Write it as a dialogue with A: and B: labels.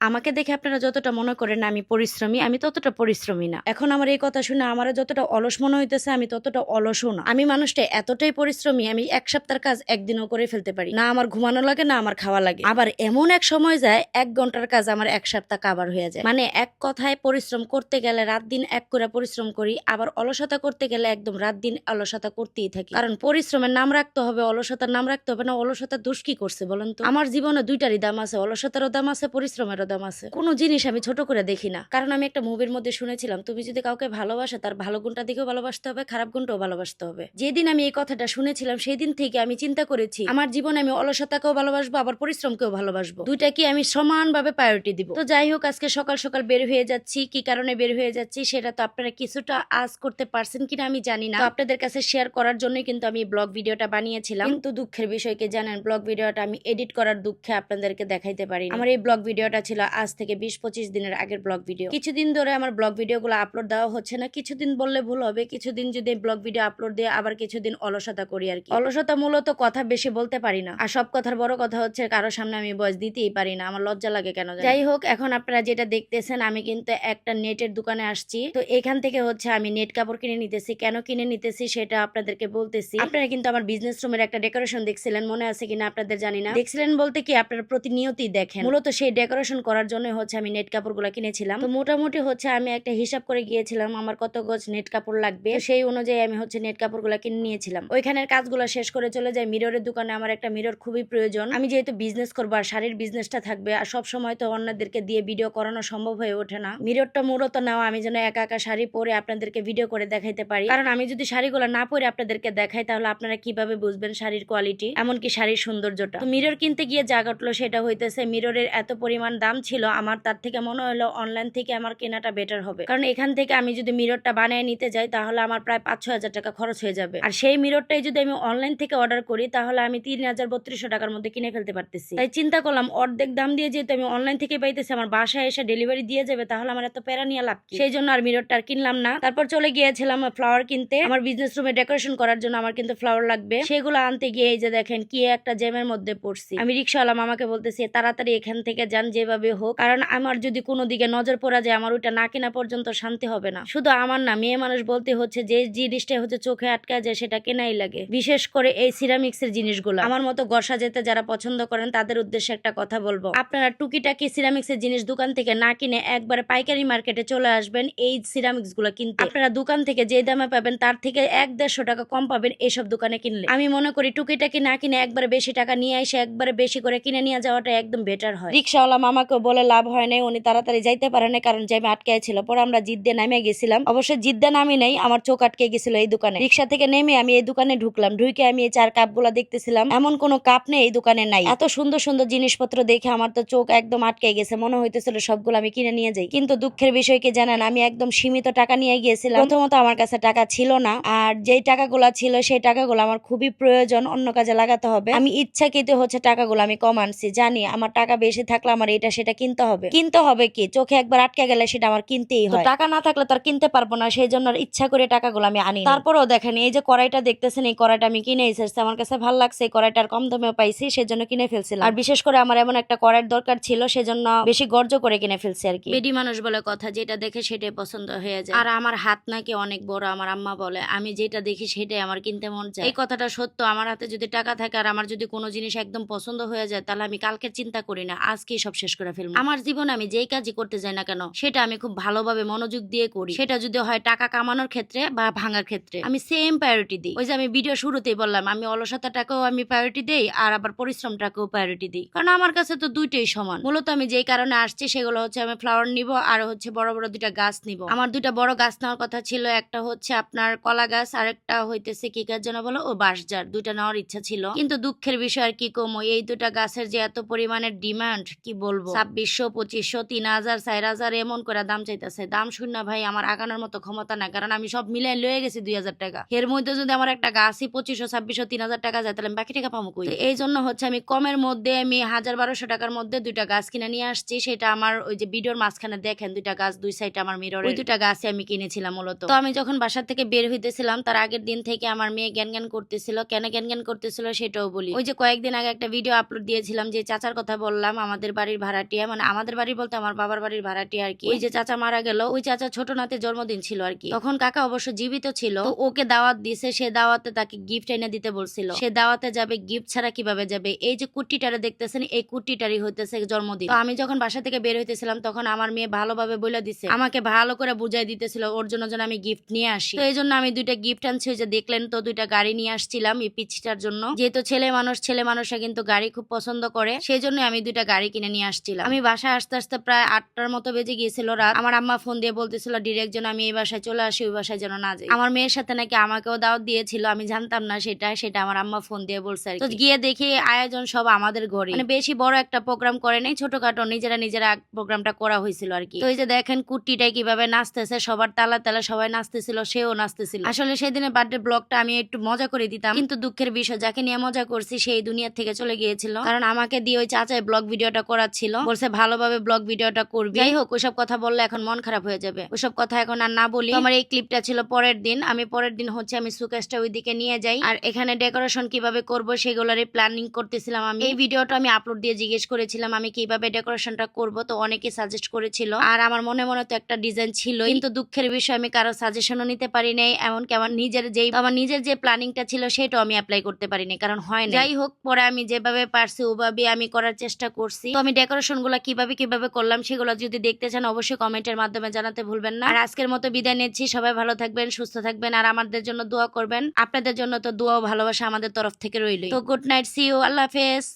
A: আমাকে দেখে আপনারা যতটা মনে করেন আমি পরিশ্রমী, আমি ততটা পরিশ্রমী না। এখন আমার এই কথা শুনে আমার যতটা অলস মনে হইতেছে, আমি ততটা অলসও না। আমি মানুষটা এতটাই পরিশ্রমী, আমি এক সপ্তাহের কাজ একদিনও করে ফেলতে পারি। না আমার ঘুমানো লাগে, না আমার খাওয়া লাগে। আবার এমন এক সময় যায়, এক ঘণ্টার কাজ আমার এক সপ্তাহ কাবার হয়ে যায়। মানে এক কথায় পরিশ্রম করতে গেলে রাত দিন এক করে পরিশ্রম করি, আবার অলসতা করতে গেলে একদম রাত দিন অলসতা করতেই থাকি। কারণ পরিশ্রমের নাম রাখতে হবে, অলসতার নাম রাখতে হবে না অলসতা দোষ কি করছে বলেন তো? আমার জীবনে দুইটারই দাম আছে, অলসতারও দাম আছে, পরিশ্রমেরও দাম আছে। কোনো জিনিস আমি ছোট করে দেখি না। কারণ আমি একটা মুভির মধ্যে শুনেছিলাম, তুমি যদি কাউকে ভালোবাসো, তার ভালো গুণটা দিকেও ভালোবাসতে হবে, খারাপ গুণটাও ভালোবাসতে হবে। যেদিন আমি এই কথাটা শুনেছিলাম সেই দিন থেকে আমি চিন্তা করেছি, আমার জীবনে আমি অলসতাকেও ভালোবাসবো, আবার পরিশ্রমকেও ভালোবাসবো। দুইটা কি আমি সমানভাবে প্রায়োরিটি দিব। তো যাই হোক, আজকে সকাল সকাল বের হয়ে যাচ্ছি। কি কারণে বের হয়ে যাচ্ছি, সেটা তো আপনারা কিছুটা আজ করতে পারছেন কিনা আমি জানি না। আপনাদের কাছে শেয়ার করার জন্যই কিন্তু আমি ব্লগ ভিডিওটা বানিয়েছিলাম। কিন্তু দুঃখের বিষয়কে জানেন ব্লগ ভিডিওটা আমি এডিট করার দুঃখে আপনাদেরকে দেখাইতে পারি আমার এই ব্লগ ভিডিওটা ছিল আজ থেকে বিশ পঁচিশ দিনের আগের ব্লগ ভিডিও। কিছুদিন ধরে আমার ব্লগ ভিডিওগুলো আপলোড দেওয়া হচ্ছে না। কিছুদিন বললে ভুল হবে, কিছুদিন যদি ব্লগ ভিডিও আপলোড দিয়ে আবার কিছুদিন অলসতা করি আর কি। অলসতা মূলত কথা বেশি বলতে পারি না। আর সব কথার বড় কথা হচ্ছে কারও সামনে আমি বয়স দিতেই পারি না। আমার লজ্জা লাগে কেন যাই হোক, এখন আপনারা যেটা দেখতেছেন, আমি কিন্তু একটা নেটের দোকানে আসছি। তো এখান থেকে হচ্ছে আমি নেট কাপড় কিনে নিতেছি। কেন কিনে নিতেছি সেটা আপনাদেরকে বলতেছি। আপনারা কিন্তু আমার বিজনেস রুমের একটা ডেকোরেশন দেখছিলেন। মনে আছে কিনা আপনাদের জানি না। দেখছিলেন বলতে কি আপনারা প্রতিনিয়তই দেখেন। মূলত সেই ডেকোরেশন করার জন্য হচ্ছে আমি নেট কাপড়গুলো কিনেছিলাম। তো মোটামুটি হচ্ছে আমি একটা হিসাব করে গিয়েছিলাম আমার কত গজ নেট কাপড় লাগবে। সেই অনুযায়ী আমি হচ্ছে নেট কাপড়গুলো কিনে নিয়েছিলাম। ওইখানের কাজগুলো শেষ করে চলে যাই মিররের দোকানে। আমার একটা মিরর খুবই প্রয়োজন। আমি যেহেতু বিজনেস করব আর শাড়ির বিজনেসটা থাকবে, আর সব সময় তো অন্যদেরকে দিয়ে ভিডিও করানো সম্ভব হয়ে ওঠে না। মিররটা মূলত নাও আমি যেন একা একা শাড়ি পরে আপনাদেরকে ভিডিও করে দেখাইতে পারি। কারণ আমি যদি শাড়িগুলো না পরে আপনাদেরকে দেখাই, তাহলে আপনারা কীভাবে বুঝবেন শাড়ির কোয়ালিটি এমনকি শাড়ির সৌন্দর্যটা। মিরর কিনতে গিয়ে যা ঘটলো সেটা হইতেছে মিররের এত পরিমাণ দাম ছিল, আমার তার থেকে মনে হলো অনলাইন থেকে আমার কেনাটা বেটার হবে। কারণ এখান থেকে আমি যদি মিররটা বানিয়ে নিতে যাই, তাহলে আমার প্রায় পাঁচ ছ হাজার টাকা খরচ হয়ে যাবে। আর সেই মিররটাই যদি আমি অনলাইন থেকে অর্ডার করি, তাহলে আমি তিন হাজার বত্রিশশো টাকার মধ্যে কিনে ফেলতে পারতেছি। তাই চিন্তা করলাম, অর্ধেক দাম দিয়ে যেহেতু আমি অনলাইন থেকে পাইতেছি, আমার বাসায় এসে ডেলিভারি দিয়ে যাবে, তাহলে আমার এত প্যারা নিয়ে লাভ সেই জন্য আর মিররটা আর কিনলাম না। তারপর চলে গিয়েছিলাম ফ্লাওয়ার কিনতে। আমার বিজনেস রুমে ডেকোরেশন করার জন্য আমার কিন্তু ফ্লাওয়ার লাগবে। সেগুলো আনতে গিয়ে এই যে দেখেন, কি একটা জ্যামের মধ্যে পড়ছি। আমি রিক্সাওয়ালা মামাকে বলতেছি তাড়াতাড়ি এখান থেকে যান, যেভাবে হোক, কারণ আমার যদি কোনো দিকে নজর পড়া যায়, আমার ওইটা না কেনা পর্যন্ত শান্তি হবে না। শুধু আমার না, মেয়ে মানুষ বলতে হচ্ছে যে জিনিসটা হচ্ছে চোখে আটকা যায়, সেটা কেনাই লাগে। বিশেষ করে এই সিরামিক্স এর জিনিসগুলো। আমার মতো গসা যেতে যারা পছন্দ করেন, তাদের উদ্দেশ্যে একটা কথা বলব। আপনারা টুকিটাকি সিরামিক্স এর জিনিস দোকান থেকে না কিনে একবারে পাইকারি মার্কেটে চলে আসবেন, এই সিরামিক্সগুলো কিনতে। আপনারা দোকান থেকে যে দামে পাবেন, তার থেকে এক দেড়শো টাকা কম পাবেন এইসব দোকানে কিনলে। আমি মনে করি টুকিটাকি না কিনে একবারে বেশি টাকা নিয়ে এসে একবারে বেশি করে কিনে নিয়ে যাওয়াটা একদম বেটার হয়। রিক্সাওয়ালা মামাকে বলে লাভ হয় নাই, উনি তাড়াতাড়ি যাইতে পারে না কারণ জ্যামে আটকে ছিল। পরে আমরা জিদ্দে নামে গেছিলাম। অবশ্য জিদ্দে নামি নাই, আমার চোখ আটকে গেছিল এই দোকানে। রিক্সা থেকে নেমে আমি এই দোকানে ঢুকলাম। ঢুকে আমি এই চার কাপগুলা দেখতেছিলাম। এমন কোনো কাপ নেই এই দোকানে নাই। এত সুন্দর সুন্দর জিনিসপত্র দেখে আমার তো চোখ একদম আটকে গেছে। মনে হইতেছিল সবগুলো আমি কিনে নিয়ে যাই। কিন্তু দুঃখের বিষয় কি জানেন, আমি একদম সীমিত টাকা নিয়ে গিয়েছিলাম। প্রথমত আমার কাছে টাকা ছিল না, আর যেই টাকাগুলো ছিল সেই টাকাগুলো আমার খুবই প্রয়োজন, অন্য কাজে লাগাতে হবে। আমি ইচ্ছাকৃত হচ্ছে টাকাগুলো আমি কম আনছি। জানি আমার টাকা বেশি থাকলে আমার এটা সেটা কিনতে হবে। কিনতে হবে কি? চোখে একবার আটকে গেলে সেটা আমার কিনতেই হয়। টাকা না থাকলে তার কিনতে পারব না সেই জন্য ইচ্ছা করে টাকাগুলো আমি আনি। তারপরেও দেখেন এই যে কড়াইটা দেখতেছেন এই কড়াইটা আমি কিনে এসেছি আমার কাছে ভালো লাগছে এই কড়াইটার কম দামেও পাইছি সেজন্য কিনে ফেলছিলাম। আর বিশেষ করে আমার এমন একটা কড়াইয়ের দরকার ছিল সেজন্য বেশি গর্জ করে কিনে ফেলছি আর কি। বেডি মানুষ বলে কথা যেটা দেখে সেটাই পছন্দ হয়ে যায়। আর আমার হাত নাকি অনেক বড় আমার আম্মা বলে আমি যেটা দেখি সেটাই আমার কিনতে মন চায়। এই কথাটা সত্য আমার হাতে যদি টাকা থাকে আর আমার যদি কোনো জিনিস একদম পছন্দ হয়ে যায় তাহলে আমি কালকে চিন্তা করি না আজকেই সব শেষ করে ফেলব। আমার জীবনে আমি যেই কাজই করতে যাই না কেন, সেটা আমি খুব ভালোভাবে মনোযোগ দিয়ে করি। সেটা যদি হয় টাকা কামানোর ক্ষেত্রে বা ভাঙার ক্ষেত্রে। আমি সেম প্রায়োরিটি দিই। ওই যে আমি ভিডিও শুরুতেই বললাম, আমি অলসতাটাকেও আমি প্রায়োরিটি দেই আর আবার পরিশ্রমটাকেও প্রায়োরিটি দিই। কারণ আমার কাছে তো দুইটাই সমান। মূলত আমি যেই কারণে আসছি সেগুলো হচ্ছে আমি ফ্লাওয়ার নিব আর হচ্ছে বড় বড় দুইটা গাছ নিব। আমার দুইটা বড় গাছ নেওয়ার কথা ছিল, একটা হচ্ছে আপনার কলা গাছ আর একটা হইতেছে কি গাছ যেন বলো? ও বাঁশঝাড়। দুইটা নেওয়ার ইচ্ছা ছিল। কিন্তু দুঃখের বিষয় আর কি কমো? এই দুটা গাছের যে এত পরিমাণের ডিমান্ড কি বলব? ছাব্বিশশো, পঁচিশশো, তিন হাজার, চার হাজার, এমন করে দাম চাইতেছে। দাম শূন্য ভাই, আমার আগানোর মতো ক্ষমতা না কারণ আমি সব মিলাই লয়ে গেছি দুই হাজার টাকা। এর মধ্যে যদি আমার একটা গাছই পঁচিশশো, ছাব্বিশশো, তিন হাজার টাকা যায়, তাহলে আমি বাকি টাকা পাবো কই? এই জন্য হচ্ছে আমি কমের মধ্যে আমি হাজার বারোশো টাকার মধ্যে দুইটা গাছ কিনে নিয়ে আসছি। সেটা আমার ওই যে ভিডিওর মাঝখানে দেখেন, দুইটা গাছ দুই সাইডে আমার মিরর ওই দুইটা গাছই আমি কিনেছিলাম মূলত। তো আমি যখন বাসার থেকে বের হইতেছিলাম, তার আগের দিন থেকে আমার মেয়ে জ্ঞান জ্ঞান করতেছিল। কেন জ্ঞান জ্ঞান করতেছিল সেটাও বলি। ওই যে কয়েকদিন আগে একটা ভিডিও আপলোড দিয়েছিলাম, যে চাচার কথা বললাম, আমাদের বাড়ির ভাড়াটি ভাড়াটিয়া মানে আমাদের বাড়ি বলতে আমার বাবার বাড়ির ভাড়াটিয়া আর কি। ওই যে চাচা মারা গেল ওই চাচা ছোট নাতে জন্মদিন ছিল আর কি। তখন কাকা অবশ্য জীবিত ছিল। ওকে দাওয়াত দিছে সে দাওয়াতে তাকে গিফট এনে দিতে বলছিল। সে দাওয়াতে যাবে গিফট ছাড়া কীভাবে যাবে? এই যে কুট্টিটারে দেখতেছেন এই কুট্টিটারই হইতেছে জন্মদিন। তো আমি যখন বাসা থেকে বের হইতেছিলাম তখন আমার মেয়ে ভালোভাবে বলে দিছে। আমাকে ভালো করে বুঝাই দিতেছিল ওর জন্য যেন আমি গিফট নিয়ে আসি। তো এই জন্য আমি দুইটা গিফট আনছি ওই যে দেখলেন তো দুইটা গাড়ি নিয়ে আসছিলাম এই পিচ্ছিটার জন্য। যেহেতু ছেলে মানুষ ছেলে মানুষরা কিন্তু গাড়ি খুব পছন্দ করে সেই জন্য আমি দুইটা গাড়ি কিনে নিয়ে আসছিলাম। আমি বাসায় আসতে আসতে প্রায় আটটার মতো বেজে গিয়েছিল রাত। আমার আম্মা ফোন দিয়ে বলতেছিল ডিরেক্ট যেন আমি এই বাসায় চলে আসি ওই বাসায় যেন না যাই। আমার মেয়ের সাথে নাকি আমাকেও দাওয়াত দিয়েছিল আমি জানতাম না সেটা সেটা আমার আম্মা ফোন দিয়ে বলছে তো গিয়ে দেখি আয়োজন সব আমাদের ঘরে মানে বেশি বড় একটা প্রোগ্রাম করে নাই ছোটখাটো নিজেরা নিজেরা প্রোগ্রামটা করা হয়েছিল আর কি। তো এই যে দেখেন কুট্টিটা কীভাবে নাচতেছে সবার তালা তালা সবাই নাচতেছিল সেও নাচতেছিল। আসলে সেদিনের বার্থডে ব্লগটা আমি একটু মজা করে দিতাম কিন্তু দুঃখের বিষয় যাকে নিয়ে মজা করছি সেই দুনিয়া থেকে চলে গিয়েছিল। কারণ আমাকে দিয়ে ওই চাচাই ব্লগ ভিডিওটা করাচ্ছিল। বলছে ভালোভাবে ব্লগ ভিডিওটা করবি। যাই হোক ওইসব কথা বললে এখন মন খারাপ হয়ে যাবে। ওইসব কথা এখন আর না বলি। আমার এই ক্লিপটা ছিল পরের দিন। আমি পরের দিন হচ্ছে আমি সুকেশটা ওইদিকে নিয়ে যাই। আর এখানে ডেকোরেশন কীভাবে করব সেগুলোরই প্ল্যানিং করতেছিলাম আমি। এই ভিডিওটা আমি আপলোড দিয়ে জিজ্ঞেস করেছিলাম আমি কীভাবে ডেকোরেশনটা করব। তো অনেকে সাজেস্ট করেছিল। আর আমার মনে মনে তো একটা ডিজাইন ছিল কিন্তু দুঃখের বিষয় আমি কারও সাজেশনও নিতে পারি নাই। এমনকি আমার নিজের যেই আমার নিজের যে প্ল্যানিংটা ছিল সেটাও আমি অ্যাপ্লাই করতে পারিনি কারণ হয় না যাই হোক পরে আমি যেভাবে পারছি ওভাবে আমি করার চেষ্টা করছি। তো আমি ডেকোরেশন গুলা কীভাবে কীভাবে করলাম সেগুলো যদি দেখতে চান অবশ্যই কমেন্টের মাধ্যমে জানাতে ভুলবেন না। আর আজকের মতো বিদায় নিচ্ছি। সবাই ভালো থাকবেন, সুস্থ থাকবেন আর আমাদের জন্য দোয়া করবেন। আপনাদের জন্য তো দোয়া ও ভালোবাসা আমাদের তরফ থেকে রইল তো গুড নাইট সি আল্লাহ হাফেজ।